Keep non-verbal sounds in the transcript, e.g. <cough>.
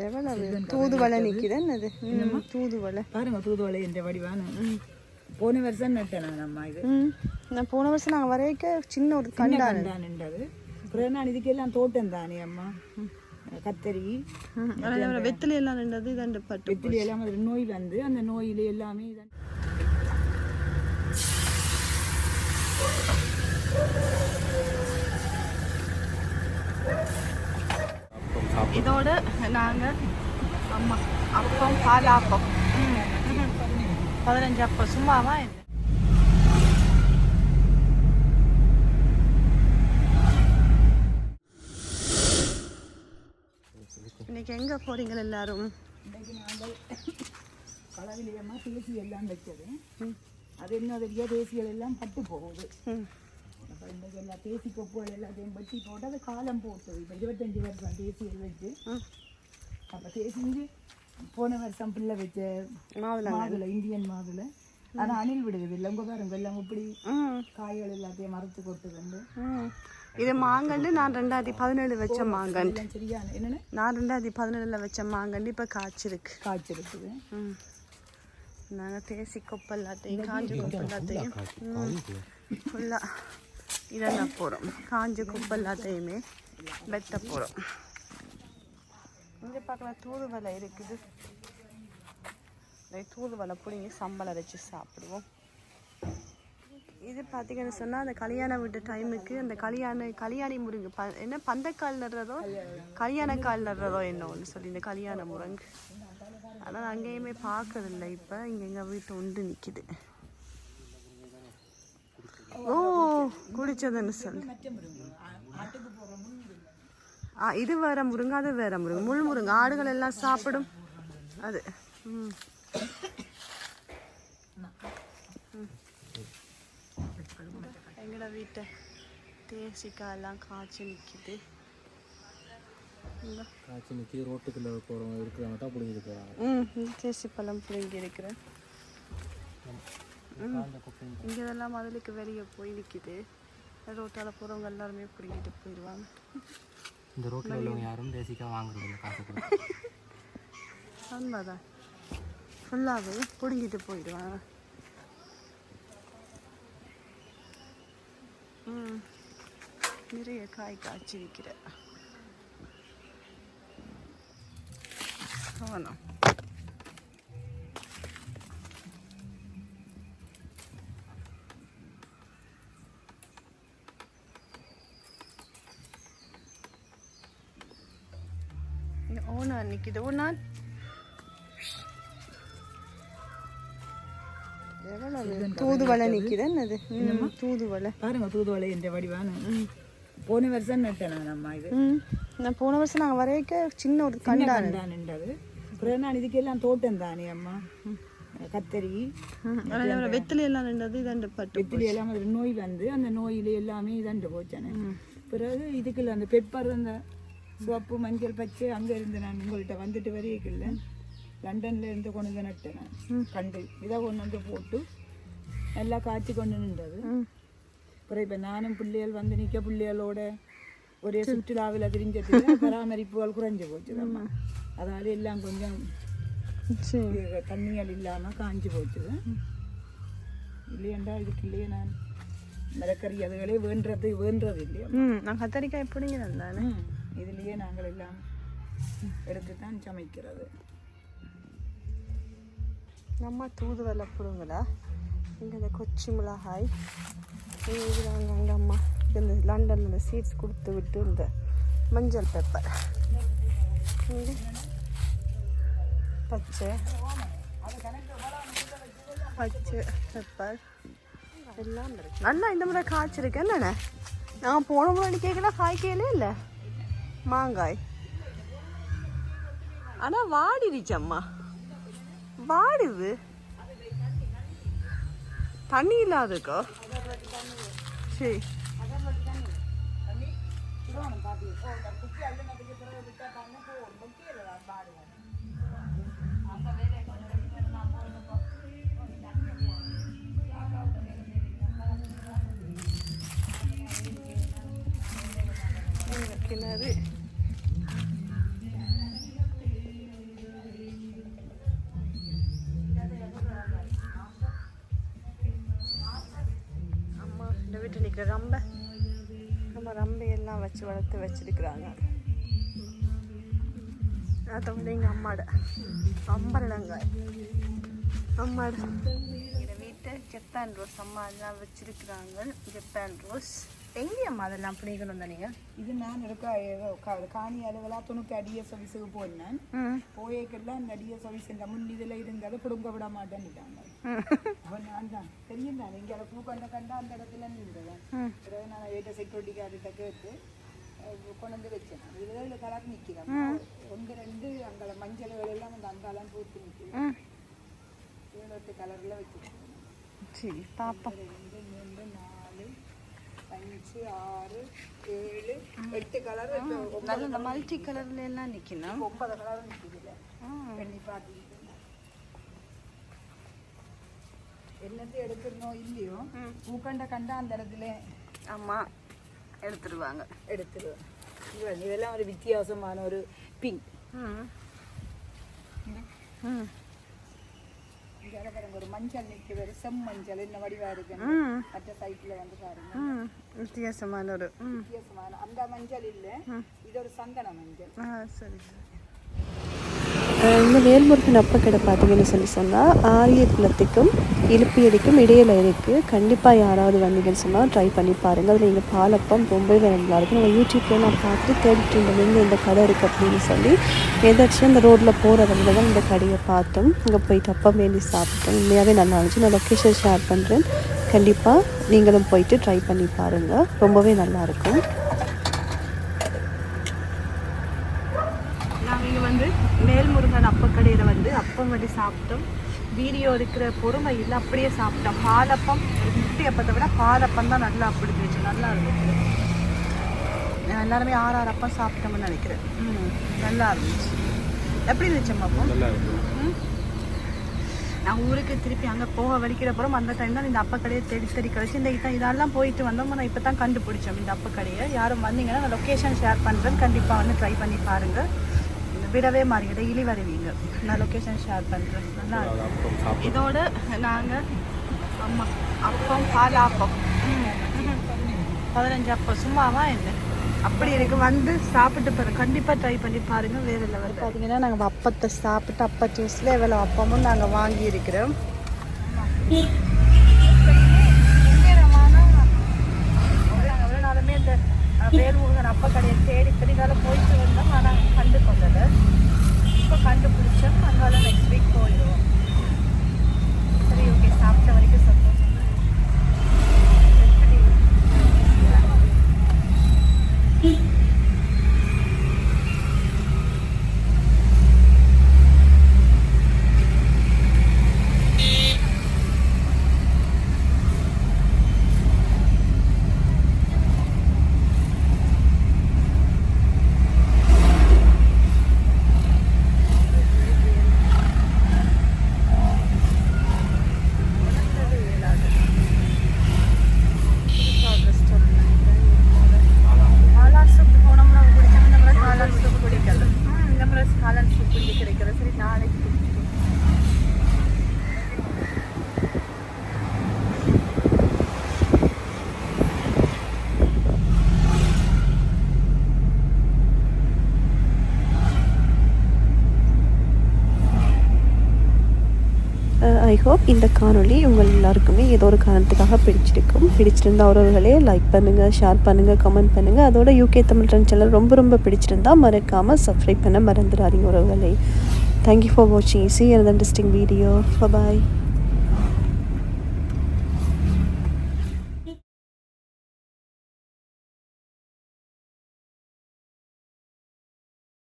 எவ்வளவு தூதுவளை நிக்குது என்னது ம், தூதுவளை பாருங்க தூதுவளை என்ற வடிவான போன வருஷம் நட்டேன் நான் அம்மா இது நான் போன வருஷம் நாங்கள் வரைக்க சின்ன ஒரு கண்டான நின்றது அப்புறம் நான் இதுக்கெல்லாம் தோட்டம் தானே அம்மா கத்தரி வெத்தில எல்லாம் நின்றது இதாண்டு பட்டு வெத்திலி எல்லாம் நோய் வந்து அந்த நோயில எல்லாமே இதான் இதோட நாங்கள் அம்மா அப்பம் பாலாப்பம். பதினஞ்சு அப்பம் சும்மாவா என்ன? இன்னைக்கு எங்க போறீங்க எல்லாரும்? இன்னைக்கு நாங்கள் களவிலியமா தேசி எல்லாம் வச்சது அது என்ன தெரியா தேசிகள் எல்லாம் பட்டு போகுது. ம். அப்போ இன்னைக்கு எல்லா தேசி கொப்புகள் எல்லாத்தையும் வெட்டி போட்டு அது காலம் போட்டது இப்போ இருபத்தஞ்சி வருஷம் தேசியல் வச்சு. அப்போ தேசிஞ்சு போன வருஷம் பிள்ளை வச்ச மாவுல மாதுளை இந்தியன் மாதுளை ஆனா அணில் விடுகிறது இல்லை உங்க பாருங்க எல்லாம் இப்படி காய்கள் எல்லாத்தையும் மறுத்து கொட்டு வந்து. இது மாங்கண்டு நான் ரெண்டாயிரத்தி பதினேழு வச்ச மாங்கண்டு எல்லாம் சரியான என்னென்ன? நான் ரெண்டாயிரத்தி பதினேழுல வச்ச மாங்கண்டு இப்போ காய்ச்சிருக்கு. ம். நாங்கள் தேசி கொப்பு எல்லாத்தையும் காஞ்ச கொப்பு எல்லாத்தையும் ஃபுல்லாக இதெல்லாம் போகிறோம் காஞ்ச குப்பை எல்லாத்தையுமே வெட்ட போகிறோம் இங்கே பார்க்கலாம் தூதுவலை இருக்குது தூதுவலை பிடிங்கி சம்பளம் வச்சு சாப்பிடுவோம் இது பார்த்தீங்கன்னு சொன்னால் அந்த கல்யாண வீட்டு டைமுக்கு அந்த கல்யாண கல்யாணி முருங்கு ப என்ன பந்தக்கால் நடுறதோ கல்யாண கால் நடுறதோ என்ன ஒன்று சொல்லி இந்த கல்யாண முருங்கு ஆனால் அங்கேயுமே பார்க்கறதில்ல இப்போ இங்கே எங்கள் வீட்டு உண்டு நிற்கிது ஓ குடிச்சதுன்னு சொல்லி ஆ இது வேற முருங்கை அது வேற முருங்கை முள் முருங்கை ஆடுகள் எல்லாம் சாப்பிடும் அது ம் எங்கட வீட்டை தேசிக்காய் எல்லாம் காய்ச்சி நிற்கிது காய்ச்சி நிற்கி ரோட்டுக்குள்ளே போகிறவங்க இருக்கிறவங்க தான் பிடிங்கிட்டு போகிறாங்க ம் தேசி பழம் பிடுங்கி இருக்கிறேன் இங்கே இதெல்லாம் மதுளுக்கு வெளியே போய் நிற்கிது ரோட்டால் போகிறவங்க எல்லாருமே பிடிங்கிட்டு போயிடுவாங்க இந்த ரோட்டில் உள்ளவங்க யாரும் தேசிக்காய் வாங்குறது காசு உண்மைதான். ஃபுல்லாகவே பிடுங்கிட்டு போயிடுவாங்க ம். நிறைய காய் காய்ச்சி விற்கிற கவனம் ஓனார் நிற்கிது ஓனார் எவ்வளவு தூதுவளை ம், தூதுவளை. பாருங்க தூதுவளை என்ற வடிவான போன வருஷம் நட்டேன் நான் அம்மா இது? ம் நான் போன வருஷம் நாங்கள் வரைக்க சின்ன ஒரு கண்டான. தான் நின்றது. அப்புறம் நான் இதுக்கெல்லாம் தோட்டம் தானே அம்மா? கத்தரி வெத்தில எல்லாம் நின்றது இதாண்டு பட்டு வெத்திலி எல்லாம் நோய் வந்து அந்த நோயில எல்லாமே இதாண்டு போச்சானே பிறகு இதுக்குள்ள அந்த பெப்பர் அந்த சிவப்பு மஞ்சள் பச்சை அங்கே இருந்து நான் உங்கள்கிட்ட வந்துட்டு வரையில லண்டன்ல இருந்து கொண்டு வந்து நட்டேன் நான். கண்டு. இதை கொண்டு வந்து போட்டு நல்லா காய்ச்சி கொண்டு நின்றது. அப்புறம் இப்போ நானும் பிள்ளைகள் வந்து நிற்க பிள்ளைகளோட ஒரே சுற்றுலாவில் திரிஞ்சதுல <laughs> பராமரிப்புகள் குறைஞ்சு போச்சுதம்மா அதனால எல்லாம் கொஞ்சம் தண்ணிகள் இல்லாமல் காஞ்சி போச்சுது இல்லையண்டா இதுக்கு இல்லையே நான். மரக்கறி அதுகளே வேண்டது வேண்டது இல்லையா நான் கத்தரிக்காய் பிடிங்க தானே? இதுலேயே நாங்கள் எல்லாம் எடுத்து தான் சமைக்கிறது. நம்ம தூதுவளை பிடுங்களா இங்கே இந்த கொச்சி மிளகாய் இது நாங்கள் அம்மா இந்த லண்டனில் சீட்ஸ் கொடுத்து விட்டு இந்த மஞ்சள் பெப்பர் பச்சை பச்சை பெப்பர் எல்லாம் இருக்கு. நல்லா இந்த முறை காய்ச்சிருக்கேன் என்னண்ணே? நான் போன முறை கேட்கல காய்க்கலே இல்லை. மாங்காய். ஆனால் வாடிடுச்சம்மா வாடுது. தண்ணி இல்லாதக்கோ சரி. கிணறு இந்த ரம்ப நம்ம ரம்பையெல்லாம் வச்சு வளர்த்து வச்சிருக்கிறாங்க. அதை வந்து எங்கள் அம்மாட. அம்பரடங்காய் அம்மாட. எங்கள் வீட்டை ஜப்பான் ரோஸ் அம்மா எல்லாம் வச்சிருக்கிறாங்க. Japan rose. எங்கே அம்மா அதெல்லாம் பிடிக்கணும் நீங்கள் இது நான் இருக்க காணி அளவெல்லாம் துணுக்கு அடிய சர்வீஸுக்கு போனேன். போயக்கெல்லாம் அந்த அடிய சர்வீஸ் இந்த முன் இதில் இருந்ததை பிடுங்க விட மாட்டேன்னுட்டாங்க. நான் தான் தெரியும் இங்கே பூ கண்ட கண்டா அந்த இடத்துல நின்றுவேன். பிறகு நான் வீட்டை செக்யூரிட்டி கார்டுகிட்ட கேட்டு கொண்டு வச்சேன் இதில் கலர் நிற்கிறேன் ஒன்று ரெண்டு அங்கே மஞ்சள் எல்லாம் அந்த அங்காலாம் பூத்து ஏழு எட்டு கலரில் வச்சுருக்கேன் சரி பாப்பா ரெண்டு மூணு நாலு அஞ்சு ஆறு ஏழு எட்டு கலர் நல்ல இந்த மல்டி கலர்ல எல்லாம் நிக்கணும். ஒன்பது கலர் பண்ணி பார்த்துக்கிட்டு என்னத்தையும் எடுக்கணும் இல்லையோ பூக்கண்ட கண்டா அந்த இடத்துல ஆமா எடுத்துருவாங்க. எடுத்துருவேன் இது இதெல்லாம் ஒரு வித்தியாசமான ஒரு பிங்க் ஒரு மஞ்சள் நிற்குது ஒரு செம்மஞ்சள் என்ன வடிவா இருக்கு மற்ற சைட்டில் வந்து பாருங்க. வித்தியாசமான ஒரு வித்தியாசமான அந்த மஞ்சள் இல்லை. இது ஒரு சந்தன மஞ்சள். சரி. இந்த வேல்முருகன் அப்பக்கடை பார்த்தீங்கன்னு சொல்லி சொன்னால் ஆரியக்குளத்துக்கும் இழுப்பியடிக்கும் இடையில இருக்குது கண்டிப்பாக யாராவது வந்தீங்கன்னு சொன்னால் ட்ரை பண்ணி பாருங்கள் அதில் நீங்கள் பாலப்பம் ரொம்பவே நல்லா இருக்கும் நம்ம யூடியூப்பில் நான் பார்த்துட்டு தேடிட்டு இருந்தேன். எங்கே இந்த கடை இருக்குது அப்படின்னு சொல்லி. எதாச்சும் அந்த ரோட்டில் போகிற வழியில் தான் இந்த கடையை பார்த்தோம். அங்கே போயிட்டு தப்பாக வேண்டி சாப்பிட்டோம். உண்மையாகவே நல்லா இருந்துச்சு. நான் லொக்கேஷன் ஷேர் பண்ணுறேன் கண்டிப்பாக நீங்களும் போயிட்டு ட்ரை பண்ணி பாருங்கள் ரொம்பவே நல்லாயிருக்கும் நாங்கள் இங்கே வந்து மேல்முருகன் அப்பக்கடையில் வந்து அப்பம் வந்து சாப்பிட்டோம். வீடியோ இருக்கிற பொறுமை இல்லை அப்படியே சாப்பிட்டோம். பாலப்பம் முட்டி அப்பத்தை விட பாலப்பம் தான் நல்லா பிடிச்சிருச்சு நல்லா இருந்துச்சு. எல்லாருமே ஆறு ஆறு அப்பம் சாப்பிட்டோம்னு நினைக்கிறேன். ம் நல்லா இருந்துச்சு. எப்படி இருந்துச்சு அப்பம்? நான் ஊருக்கு திருப்பி அங்கே போக வலிக்கிற அப்புறம் அந்த டைம் தான் இந்த அப்பக்கடையை தேடி தேடி கழிச்சு இந்த இதான் இதெல்லாம் போயிட்டு வந்தோம். நான் இப்போ தான் கண்டுபிடிச்சோம் இந்த அப்பக்கடையை யாரும் வந்தீங்கன்னா நான் லொக்கேஷன் ஷேர் பண்ணுறேன் கண்டிப்பாக வந்து ட்ரை பண்ணி பாருங்கள் விடவே மாறி டெய்லி வருவீங்க. நான் லொக்கேஷன் ஷேர் பண்ணுறேன். இதோட நாங்கள் அம்மா அப்பம் பாலாப்பம் பதினஞ்சு அப்பம். சும்மாவா என்ன? அப்படி இருக்கு வந்து சாப்பிட்டு பாருங்க. கண்டிப்பாக ட்ரை பண்ணி பாருங்க. வேற லெவல் பார்த்தீங்கன்னா நாங்கள் அப்பத்தை சாப்பிட்டு அப்ப ஜூஸில் எவ்வளோ அப்பமும் நாங்கள் வாங்கி இருக்கிறோம் இந்த வேல்முருகன் அப்ப கடையை தேடி பெரிதால போயிட்டு வந்தோம். ஆனால் கண்டு கொண்டது இப்போ கண்டுபிடிச்சோம். அதனால நெக்ஸ்ட் வீக் போயிடுவோம். சரி ஓகே சாப்பிட்ட வரைக்கும் சந்தோஷம் எப்படி காளான் சூப் போன முறை குடிச்சோம் இந்த முறை காளான் சூப் குடிக்கல ம், இந்த முறை காளான் சூப் குடிக்க கிடைக்கல சரி நாளைக்கு குடிச்சிடுவோம் ஐ ஹோப் இந்த காணொளி உங்கள் எல்லாருக்குமே ஏதோ ஒரு காரணத்துக்காக பிடிச்சிருக்கும். பிடிச்சிருந்தா அவர்களே லைக் பண்ணுங்கள் ஷேர் பண்ணுங்கள் கமெண்ட் பண்ணுங்கள் அதோட யூகே தமிழ் ட்ரெண்ட் சேனல் ரொம்ப ரொம்ப பிடிச்சிருந்தா மறக்காமல் சப்ஸ்கிரைப் பண்ண மறந்துடாதீங்க உறவுகளே. தேங்க்யூ ஃபார் வாட்சிங் see and interesting video bye